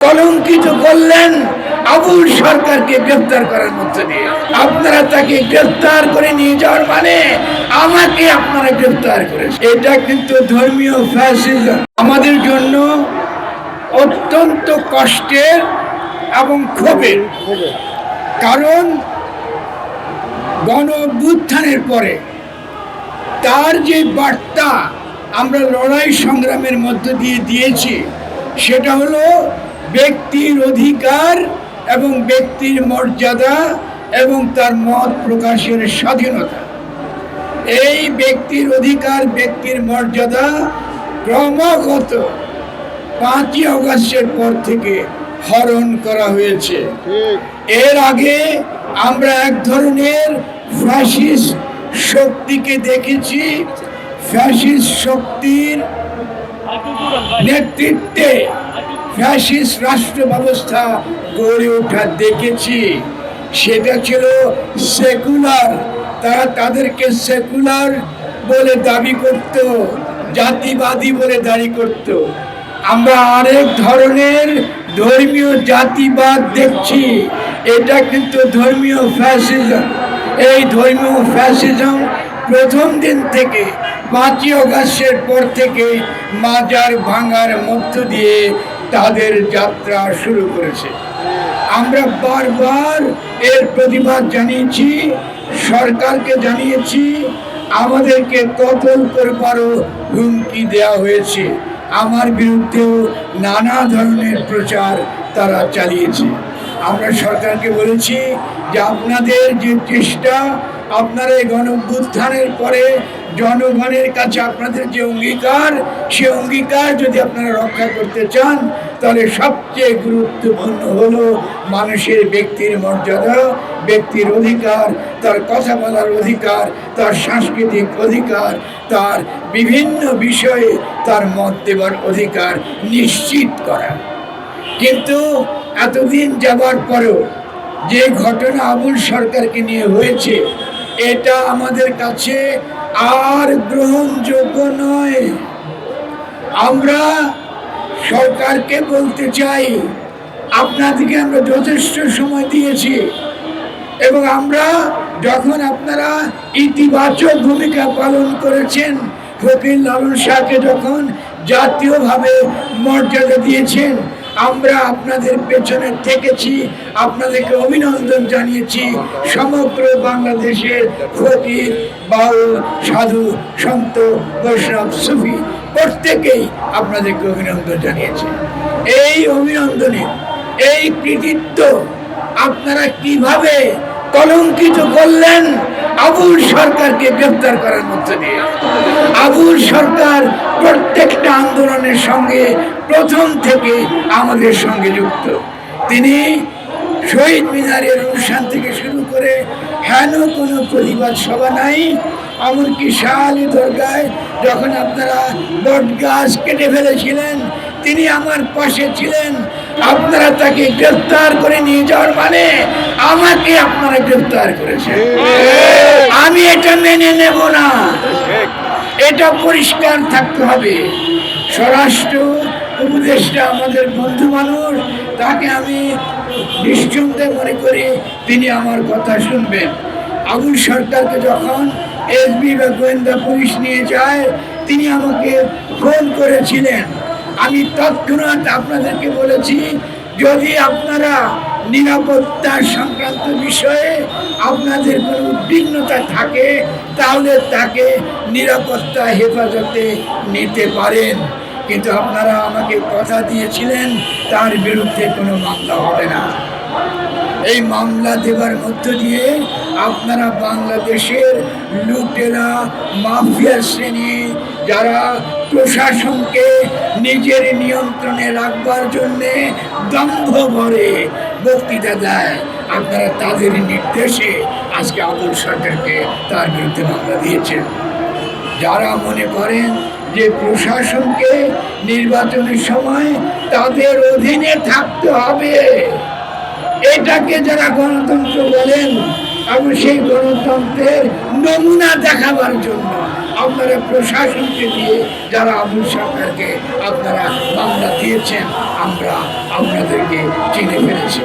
কলঙ্কিত করলেন আবুল সরকারকে গ্রেফতার করার মধ্যে দিয়ে। আপনারা তাকে গ্রেফতার করে নিয়ে যাওয়ার মানে আমাকে আপনারা গ্রেফতার করেছেন। এটা কিন্তু ধর্মীয় ফ্যাসিজম আমাদের জন্য অত্যন্ত কষ্টের এবং ক্ষোভের। কারণ গণভ্যুত্থানের পরে তার যে বার্তা আমরা লড়াই সংগ্রামের মধ্য দিয়ে দিয়েছি, সেটা হলো ব্যক্তির অধিকার এবং ব্যক্তির মর্যাদা এবং তার মত প্রকাশের স্বাধীনতা। এই ব্যক্তির অধিকার, ব্যক্তির মর্যাদা ক্রমাগত পাঁচই অগস্টের পর থেকে হরণ করা হয়েছে। এর আগে আমরা এক ধরনের ফ্যাসিস্ট শক্তিকে দেখেছি। ফ্যাসিস্ট শক্তির নেতৃত্বে ফ্যাসিস্ট রাষ্ট্র ব্যবস্থা গড়ে ওঠা দেখেছি। সেটা ছিল সেকুলার। তারা তাদেরকে সেকুলার বলে দাবি করত, জাতিবাদী বলে দাবি করত। আমরা আরেক ধরনের ধর্মীয় জাতিবাদ দেখছি। এটা কিন্তু ধর্মীয় ফ্যাসিজম। এই ধর্মীয় ফ্যাসিজম প্রথম দিন থেকে পাঁচই অগাস্টের পর থেকে মাজার ভাঙার মধ্য দিয়ে তাদের যাত্রা শুরু করেছে। আমরা বারবার এর প্রতিবাদ জানিয়েছি, সরকারকে জানিয়েছি, আমাদেরকে কতল করবারও হুমকি দেওয়া হয়েছে। আমার বিরুদ্ধেও নানা ধরনের প্রচার তারা চালিয়েছে। আমরা সরকারকে বলেছি যে আপনাদের যে চেষ্টা আপনারা এই গণ পরে জনগণের কাছে আপনাদের যে অঙ্গীকার, সে অঙ্গীকার যদি আপনারা রক্ষা করতে চান, তাহলে সবচেয়ে গুরুত্বপূর্ণ হলো মানুষের ব্যক্তির মর্যাদা, ব্যক্তির অধিকার, তার কথা বলার অধিকার, তার সাংস্কৃতিক অধিকার, তার বিভিন্ন বিষয়ে তার মত দেওয়ার অধিকার নিশ্চিত করা। কিন্তু এতদিন যাবার পরেও যে ঘটনা আবুল সরকারকে নিয়ে হয়েছে এটা আমাদের কাছে আর গ্রহণযোগ্য নয়। আমরা সরকারকে বলতে চাই, আপনাদেরকে আমরা যথেষ্ট সময় দিয়েছি এবং আমরা যখন আপনারা ইতিবাচক ভূমিকা পালন করেছেন, ফকির লালন শাহকে যখন জাতীয়ভাবে মর্যাদা দিয়েছেন আমরা আপনাদের পেছনে থেকেছি, আপনাদেরকে অভিনন্দন জানিয়েছি। সমগ্র বাংলাদেশের ফকির বাউল, সাধু, সন্ত, বৈষ্ণব, সুফি, প্রত্যেকেই আপনাদেরকে অভিনন্দন জানিয়েছে। এই অভিনন্দনে, এই কৃতিত্ব আপনারা কীভাবে কলঙ্কিত করলেন আবুল সরকারকে গ্রেফতার করার মধ্যে দিয়ে। আবুল সরকার প্রত্যেকটা আন্দোলনের সঙ্গে প্রথম থেকে আমাদের সঙ্গে যুক্ত। তিনি শহীদ মিনারের অনুষ্ঠান থেকে শুরু করে হেন কোনো প্রতিবাদ সভা নাই, এমনকি শাহালি দরগায় যখন আপনারা বট গাছ কেটে ফেলেছিলেন, তিনি আমার পাশে ছিলেন আপনারা তাকে গ্রেফতার করে নিয়ে যাওয়ার মানে আমাকে আপনারা গ্রেফতার করেছেন। আমি এটা মেনে নেব না। এটা পরিষ্কার থাকতে হবে। স্বরাষ্ট্র উপদেষ্টা আমাদের বন্ধু মানুষ, তাকে আমি নিশ্চিন্তে মনে করি তিনি আমার কথা শুনবেন। আবুল সরকারকে যখন এসবি বা গোয়েন্দা পুলিশ নিয়ে যায়, তিনি আমাকে ফোন করেছিলেন। আমি তৎক্ষণাৎ আপনাদেরকে বলেছি, যদি আপনারা নিরাপত্তা সংক্রান্ত বিষয়ে আপনাদের কোনো উদ্বিগ্নতা থাকে, তাহলে তাকে নিরাপত্তা হেফাজতে নিতে পারেন। কিন্তু আপনারা আমাকে কথা দিয়েছিলেন, তার বিরুদ্ধে কোনো মামলা হবে না। এই মামলা দেওয়ার মধ্য দিয়ে আপনারা বাংলাদেশের লুটেরা, মাফিয়া শ্রেণি যারা প্রশাসনকে নিজের নিয়ন্ত্রণে রাখবার জন্যে দম্ভ ভরে বক্তৃতা দেয়, আপনারা তাদের নির্দেশে আজকে আবুল সরকারকে তার বিরুদ্ধে মামলা দিয়েছেন। যারা মনে করেন যে প্রশাসনকে নির্বাচনের সময় তাদের অধীনে থাকতে হবে, এটাকে যারা গণতন্ত্র বলেন এবং সেই গণতন্ত্রের নমুনা দেখাবার জন্য আপনারা প্রশাসনকে দিয়ে যারা আবুল সরকারকে আপনারা মামলা দিয়েছেন, আমরা আপনাদেরকে চিনে ফেলেছি।